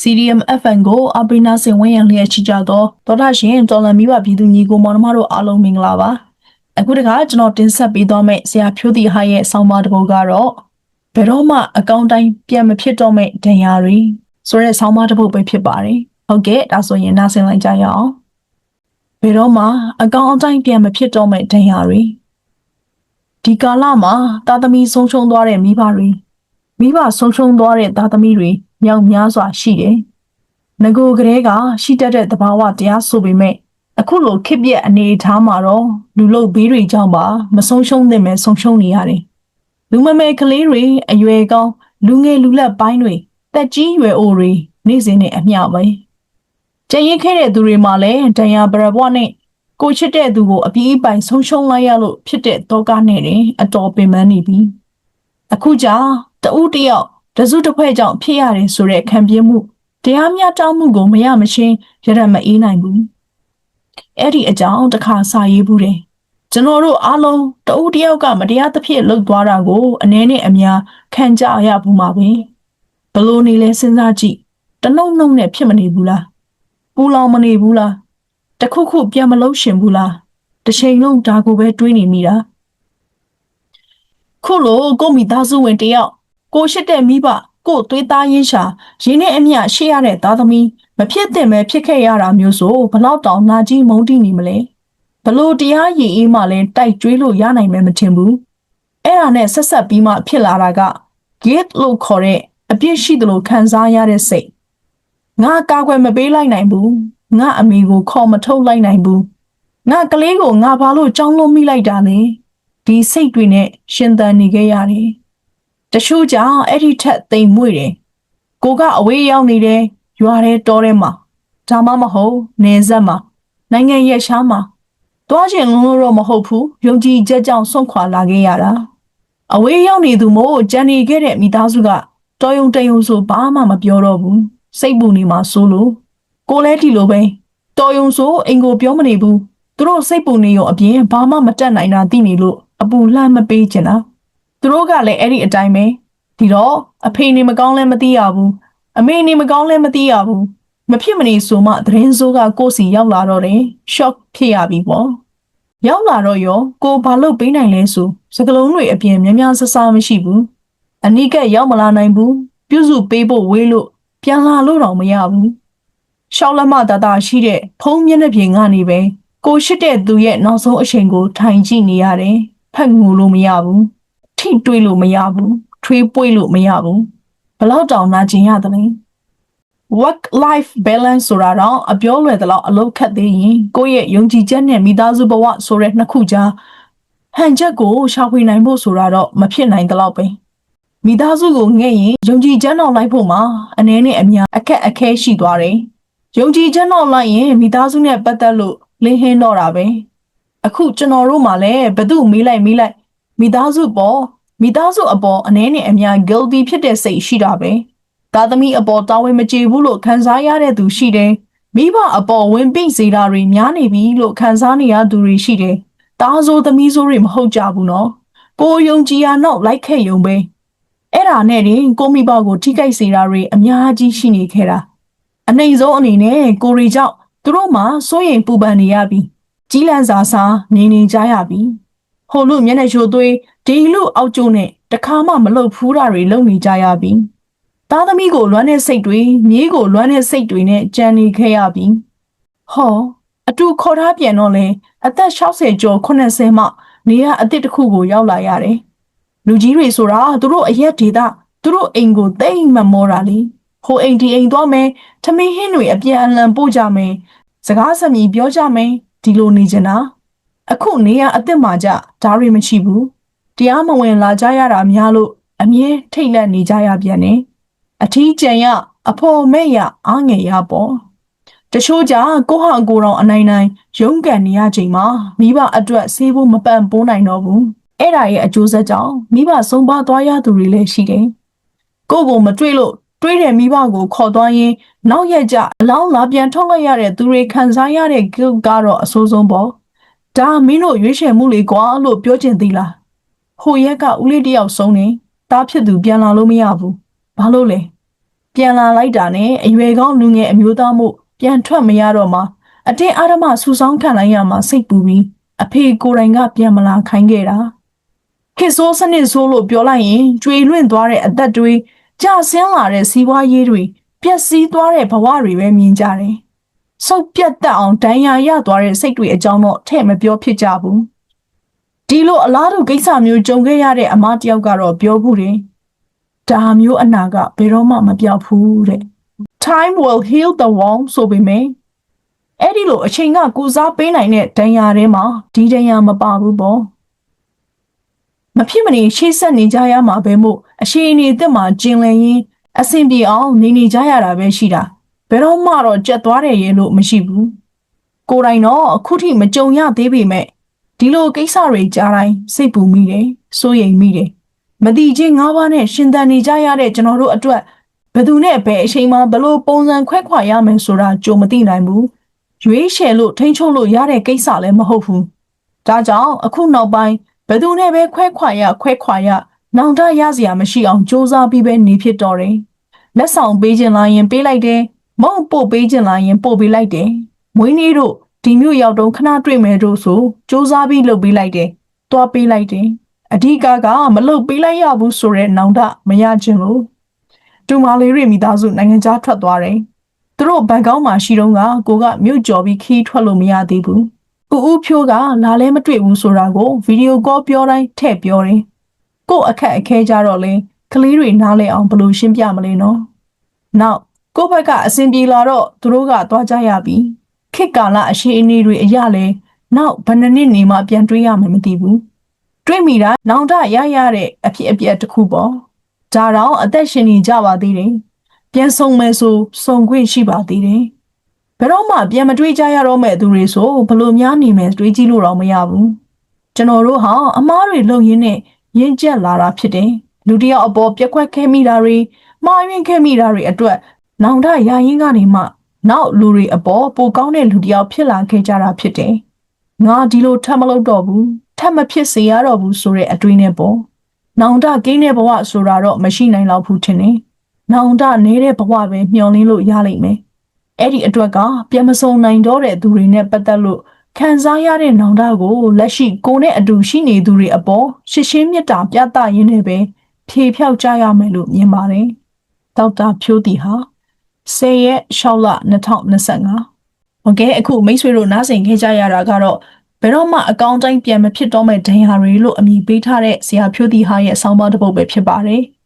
CDM FN ကိုအပိနာစင်ဝင်းရံလျက်ရှိကြသောဒေါက်တာရှင်တော်လန်မိဘပြည်သူညီကိုမောင်နှမတို့အားလုံးမင်္ဂလာပါအခုတခါကျွန်တော်တင်ဆက်ပေးသွားမယ့်ဆရာဖြိုးတီဟာရဲ့ဆောင်းပါးတစ်ပုဒ်ကတော့ဘယ်တော့မှအကောင့်တိုင်းပြန်မဖြစ်တော့မယ့်ဒဏ်ရာတွေဆိုတဲ့ဆောင်းပါးတစ်ပုဒ်ပဲဖြစ်ပါတယ်ဟုတ်ကဲ့ဒါဆိုရင်နားဆင်လိုက်ကြရအောင်ဘယ်တော့မှအကောင့်အတိုင်းပြန်မဖြစ်တော့မယ့်ဒဏ်ရာတွေဒီကာလမှာတာသမီဆုံးရှုံးသွားတဲ့မိဘတွေမိဘဆုံးရှုံးသွားတဲ့တာသမီတွေ မြောက်များစွာရှိတယ်။ငကိုကလေးကရှိတတ်တဲ့သဘာဝတရားဆိုပေမဲ့အခုလိုခစ်ပြက်အနေအထားမှာတော့လူလုဘေးတွေကြောင့်ပါမဆုံးရှုံးသင့်ပဲဆုံးရှုံးနေရတယ်။လူမမဲကလေးတွေအရွယ်ကောင်းလူငယ်လူလက်ပိုင်းတွေတက်ကြီးရွယ်အိုတွေနေ့စဉ်နဲ့အမျှပဲ။ကြင်ရင်ခဲ့တဲ့သူတွေမှာလည်းဒဏ်ရာပရဘွားနဲ့ကိုချစ်တဲ့သူကိုအပြေးပိုင်ဆုံးရှုံးလိုက်ရလို့ဖြစ်တဲ့တောကနဲ့တင်အတော်ပင်ပန်းနေပြီ။အခုကြာတဦးတယောက် တစုတစ်ဖွဲ့ကြောင့်ဖြစ်ရတယ်ဆိုတဲ့ခံပြင်းမှုတရားမျှတမှုကိုမရမချင်းရရမအေးနိုင်ဘူးအဲ့ဒီအကြောင်းတစ်ခါစာရေးဘူးတယ်ကျွန်တော်တို့အားလုံးတဦးတယောက်ကမတရားသဖြင့်လှုပ်သွားတာကိုအနည်းနဲ့အများခံကြရဘူးမှာပဲဘလို့နေလဲစဉ်းစားကြည့်တနှုံနှုံနဲ့ဖြစ်မနေဘူးလားပူလောင်မနေဘူးလားတခုခုပြန်မလို့ရှင်ဘူးလားတစ်ချိန်လုံးဒါကိုပဲတွေးနေမိတာခုလိုကိုမိသားစုဝင်တယောက် ကိုရှိတဲ့မိဘကိုသွေးသားရင်းရှာရင်းနဲ့အမျှရှိရတဲ့သားသမီးမဖြစ်သင့်ပဲဖြစ်ခဲ့ရတာမျိုးဆိုဘလောက်တောင်နာကြီးမုန်းတိနေမလဲဘလို့တရားရည်အေးမှလည်းတိုက်ကျွေးလို့ရနိုင်မယ်မထင်ဘူးအဲ့ဒါနဲ့ဆက်ဆက်ပြီးမှဖြစ်လာတာက gate လို့ခေါ်တဲ့အပြစ်ရှိသလိုခံစားရတဲ့စိတ်ငါကာကွယ်မပေးလိုက်နိုင်ဘူးငါအမိကိုခေါ်မထုတ်လိုက်နိုင်ဘူးငါကလေးကိုငါဘာလို့ကြောင်းလို့မိလိုက်တာလဲဒီစိတ်တွေနဲ့ရှင်သန်နေခဲ့ရတယ် တချို့ကြောင့်အဲ့ဒီထက်တိမ်မွေ့တယ်ကိုကအဝေးရောက်နေတယ်ရွာထဲတောထဲမှာဒါမှမဟုတ်နေဆက်မှာနိုင်ငံရဲ့ရှားမှာတွားချင်လုံးလို့တော့မဟုတ်ဘူးယုံကြည်ချက်ကြောင့်ဆွန့်ခွာလာခဲ့ရတာအဝေးရောက်နေသူမို့ကြံနေခဲ့တဲ့မိသားစုကတော်ယုံတယုံဆိုဘာမှမပြောတော့ဘူးစိတ်ပူနေမှာစိုးလို့ကိုလဲဒီလိုပဲတော်ယုံဆိုအင်ကိုပြောမနေဘူးသူတို့စိတ်ပူနေရုံအပြင်ဘာမှမတတ်နိုင်တာသိနေလို့အပူလှမ်းမပေးချင်တာ သူတို့ကလည်းအဲ့ဒီအတိုင်းပဲဒီတော့အဖေနေမကောင်းလဲမသိရဘူးအမေနေမကောင်းလဲမသိရဘူးမဖြစ်မနေဆိုမှသတင်းစိုးကကိုယ့်စီရောက်လာတော့တယ် shock ဖြစ်ရပြီပေါ့ရောက်လာတော့ရောကိုဘာလို့ပေးနိုင်လဲဆိုစကလုံးတွေအပြင်များများဆဆမရှိဘူးအနိကရောက်မလာနိုင်ဘူးပြုစုပေးဖို့ဝေးလို့ပြန်လာလို့တော့မရဘူးရှောက်လက်မတတာရှိတဲ့ဖုံးမျက်နှာပြင်ကနေပဲကိုရှိတဲ့သူရဲ့နောက်ဆုံးအချိန်ကိုထိုင်ကြည့်နေရတယ်ဖက်ငိုလို့မရဘူး ထိတွေးလို့မရဘူးထွေးပွေ့လို့မရဘူးဘလောက်တောင်နာကျင်ရသလဲ work life balance ဆိုတာတော့အပြောလွယ်သလောက်အလုပ်ခက်သေးရင်ကိုယ့်ရဲ့ယုံကြည်ချက်နဲ့မိသားစုဘဝဆိုတဲ့နှစ်ခုကြားဟန်ချက်ကိုရှာဖွေနိုင်ဖို့ဆိုတာတော့မဖြစ်နိုင်သလောက်ပဲမိသားစုကိုငဲ့ရင်ယုံကြည်ချက်နောက်လိုက်ဖို့မှာအနေနဲ့အများအခက်အခဲရှိသွားတယ်ယုံကြည်ချက်နောက်လိုက်ရင်မိသားစုနဲ့ပတ်သက်လို့လင်းဟင်းတော့တာပဲအခုကျွန်တော်တို့မှလည်းဘသူမေးလိုက်မေးလိုက် မိသားစုပေါ်မိသားစုအပေါ်အနေနဲ့အများ guilty ဖြစ်တဲ့စိတ်ရှိတာပဲသားသမီးအပေါ်တာဝန်မကျေဘူးလို့ခံစားရတဲ့သူရှိတယ်မိဘအပေါ်ဝင်ပိစေတာတွေများနေပြီလို့ခံစားနေရသူတွေရှိတယ်တားဆိုးသမီးဆိုးတွေမဟုတ်ကြဘူးနော်ကိုယုံကြည်ရနောက်လိုက်ခဲ့ယုံပဲအဲ့ဒါနဲ့တင်ကိုမိဘကိုထိခိုက်စေတာတွေအများကြီးရှိနေခဲ့တာအနိုင်ဆုံးအနေနဲ့ကိုရီကြောင့်သူတို့မှစိုးရိမ်ပူပန်နေရပြီကြီးလန့်စာစားနေနေကြရပြီ ဟိုလူမျက်နှာချိုသွေးဒီလူအောက်ကျိုးနဲ့တခါမှမလုပ်ဖူးတာတွေလုပ်နေကြရပြီသားသမီးကိုလွမ်းတဲ့စိတ်တွေမြေးကိုလွမ်းတဲ့စိတ်တွေနဲ့ကြံနေခဲ့ရပြီဟောအတူခေါ်ထားပြန်တော့လေအသက်60ကျော်80မှနေရအစ်စ်တစ်ခုကိုရောက်လာရတယ်လူကြီးတွေဆိုတာသူတို့အရက်ဒေတာသူတို့အိမ်ကိုတိတ်မမောတာလေဟိုအိမ်ဒီအိမ်သွားမယ်ထမင်းဟင်းတွေအပြန်အလှန်ပို့ကြမယ်စကားစမြည်ပြောကြမယ်ဒီလိုနေကြတာ အခုနေရအစ်စ်မှာကြဓာရီမရှိဘူးတရားမဝင်လာကြရတာများလို့အမြဲထိတ်လန့်နေကြရပြန်တယ်အထီးကျန်ရအဖော်မဲ့ရအားငယ်ရပေါ့တချို့ကြကိုဟာကိုတော်အနိုင်နိုင်ရုန်းကန်နေရချိန်မှာမိဘအတွက်ဆေးဖို့မပန့်ပိုးနိုင်တော့ဘူးအဲ့ဒါရဲ့အကျိုးဆက်ကြောင့်မိဘဆုံးပါသွားရသူတွေလည်းရှိတယ်ကိုကိုမတွေ့လို့တွေးတဲ့မိဘကိုခေါ်သွားရင်နောက်ရက်ကျအလောင်းလာပြန်ထုတ်လိုက်ရတဲ့သူတွေခံစားရတဲ့ guilt ကတော့အဆိုးဆုံးပေါ့ ဒါမင်းတို့ရွေးချယ်မှုလေကွာလို့ပြောချင်သေးလားဟိုရက်ကဦးလေးတယောက်ဆုံးနေတားဖြစ်သူပြန်လာလို့မရဘူးဘာလို့လဲပြန်လာလိုက်တာနဲ့အရွယ်ကောင်းလူငယ်အမျိုးသားမှုပြန်ထွက်မရတော့မှအတင်းအာဓမဆူဆောင်းခံလိုက်ရမှစိတ်ပူပြီးအဖေကိုယ်တိုင်ကပြန်မလာခိုင်းခဲ့တာခေတ်ဆိုးစနစ်ဆိုးလို့ပြောလိုက်ရင်ကျွေလွင့်သွားတဲ့အသက်တွေကြာဆင်းလာတဲ့စီးပွားရေးတွေပျက်စီးသွားတဲ့ဘဝတွေပဲမြင်ကြတယ် ဆုတ်ပြတ်တတ်အောင်ဒဏ်ရာရသွားတဲ့စိတ်တွေအကြောင်းတော့ထဲ့မပြောဖြစ်ကြဘူးဒီလိုအလားတူကိစ္စမျိုးကြုံခဲ့ရတဲ့အမတယောက်ကတော့ပြောဘူးတယ်ဒါမျိုးအနာကဘယ်တော့မှမပြောက်ဘူးတဲ့ time will heal the wound ဆိုပေမယ့်အဲ့ဒီလိုအချိန်ကကုစားပေးနိုင်တဲ့ဒဏ်ရာတွေမှာဒီဒဏ်ရာမပါဘူးပေါ့မဖြစ်မနေရှေ့ဆက်နေကြရမှာပဲမို့အရှိအနေအသက်မှာကျင်လည်ရင်းအဆင်ပြေအောင်နေနေကြရတာပဲရှိတာ ဘယ်တော့မှတော့ကြက်သွားတယ်ရဲ့လို့မရှိဘူးကိုယ်တိုင်တော့အခုထိမကြုံရသေးပေမဲ့ဒီလိုကိစ္စတွေကြားတိုင်းစိတ်ပူမိတယ်စိုးရိမ်မိတယ်မတိချင်းငါးပါးနဲ့ရှင်သန်နေကြရတဲ့ကျွန်တော်တို့အတွက်ဘယ်သူနဲ့ဘယ်အချိန်မှဘလို့ပုံစံခွဲခွာရမယ်ဆိုတာကြုံမသိနိုင်ဘူးရွေးချယ်လို့ထိန်းချုပ်လို့ရတဲ့ကိစ္စလည်းမဟုတ်ဘူးဒါကြောင့်အခုနောက်ပိုင်းဘယ်သူနဲ့ပဲခွဲခွာရခွဲခွာရနောင်တရစရာမရှိအောင်စူးစမ်းပြီးပဲနေဖြစ်တော့တယ်လက်ဆောင်ပေးခြင်းလာရင်ပေးလိုက်တယ် မဟုတ်ပို့ပေးခြင်းလာရင်ပို့ပေးလိုက်တယ်မွေးနေ့တို့ဒီမျိုးရောက်တော့ခဏတွေ့မယ်တို့ဆိုစူးစမ်းပြီးလုပ်ပေးလိုက်တယ်တွားပေးလိုက်တယ်အဓိကကမလုပ်ပေးလိုက်ရဘူးဆိုတဲ့နောင်တမရခြင်းလို့တူမလေးတွေမိသားစုနိုင်ငံခြားထွက်သွားတယ်သူတို့ဘန်ကောက်မှာရှိတော့ကကိုကမြို့ကျော်ပြီးခီးထွက်လို့မရသေးဘူးဦးဦးဖြိုးကလာလဲမတွေ့ဘူးဆိုတာကိုဗီဒီယိုကောပြောတိုင်းထည့်ပြောတယ်ကို့အခက်အခဲကြတော့လေကလေးတွေနားလဲအောင်ဘယ်လိုရှင်းပြမလဲနော်နောက် ကိုယ့်ဘက်ကအဆင်ပြေလာတော့သူတို့ကသွားကြရပြီခေတ်ကာလအရှိအနေတွေအရလဲနောက်ဘယ်နှစ်နှစ်နေမှပြန်တွေးရမယ်မသိဘူးတွေးမိတာနောင်တရရတဲ့အဖြစ်အပျက်တစ်ခုပေါ့ဒါတော့အသက်ရှင်နေကြပါသေးတယ်ပြန်ဆုံမယ်ဆိုဆုံခွင့်ရှိပါသေးတယ်ဘယ်တော့မှပြန်မတွေးကြရတော့မဲ့သူတွေဆိုဘလို့များနေမယ်တွေးကြည့်လို့တော့မရဘူးကျွန်တော်တို့ဟာအမားတွေလုံရင်းနဲ့ရင့်ကျက်လာတာဖြစ်တယ်လူတစ်ယောက်အပေါ်ပြက်ကွက်ခဲမိတာတွေမှားယွင်းခဲ့မိတာတွေအတွက် နောင်တရရင်ကနေမှ နောက်လူတွေအပေါ်ပိုကောင်းတဲ့လူတစ်ယောက်ဖြစ်လာခဲ့ကြတာဖြစ်တယ်ငါဒီလိုထပ်မလုပ်တော့ဘူးထပ်မဖြစ်စေရတော့ဘူးဆိုတဲ့အတွေးနဲ့ပေါ့နောင်တကိန်းတဲ့ဘဝဆိုတာတော့မရှိနိုင်တော့ဘူးထင်တယ်နောင်တနေတဲ့ဘဝပဲမျှော်လင့်လို့ရလိမ့်မယ်အဲ့ဒီအတွက်ကပြန်မစုံနိုင်တော့တဲ့သူတွေနဲ့ပတ်သက်လို့ခံစားရတဲ့နောင်တကိုလက်ရှိကိုနဲ့အတူရှိနေသူတွေအပေါ်ရှစ်ရှင်းမြတ်တာပြသရင်းနဲ့ပဲဖြေဖြောက်ကြရမယ်လို့မြင်ပါတယ်ဒေါက်တာဖြိုးတီဟာ 10ရက်6လ2025ဟုတ်ကဲ့အခုမိတ်ဆွေတို့နားဆင်ခဲ့ကြရတာကတော့ဘယ်တော့မှအကောင့်တိုင်းပြန်မဖြစ်တော့မဲ့ဒဏ်ရာတွေလို့အမည်ပေးထားတဲ့ဆရာဖြိုးတီဟာရဲ့ဆောင်းပါးတစ်ပုဒ်ပဲဖြစ်ပါတယ်။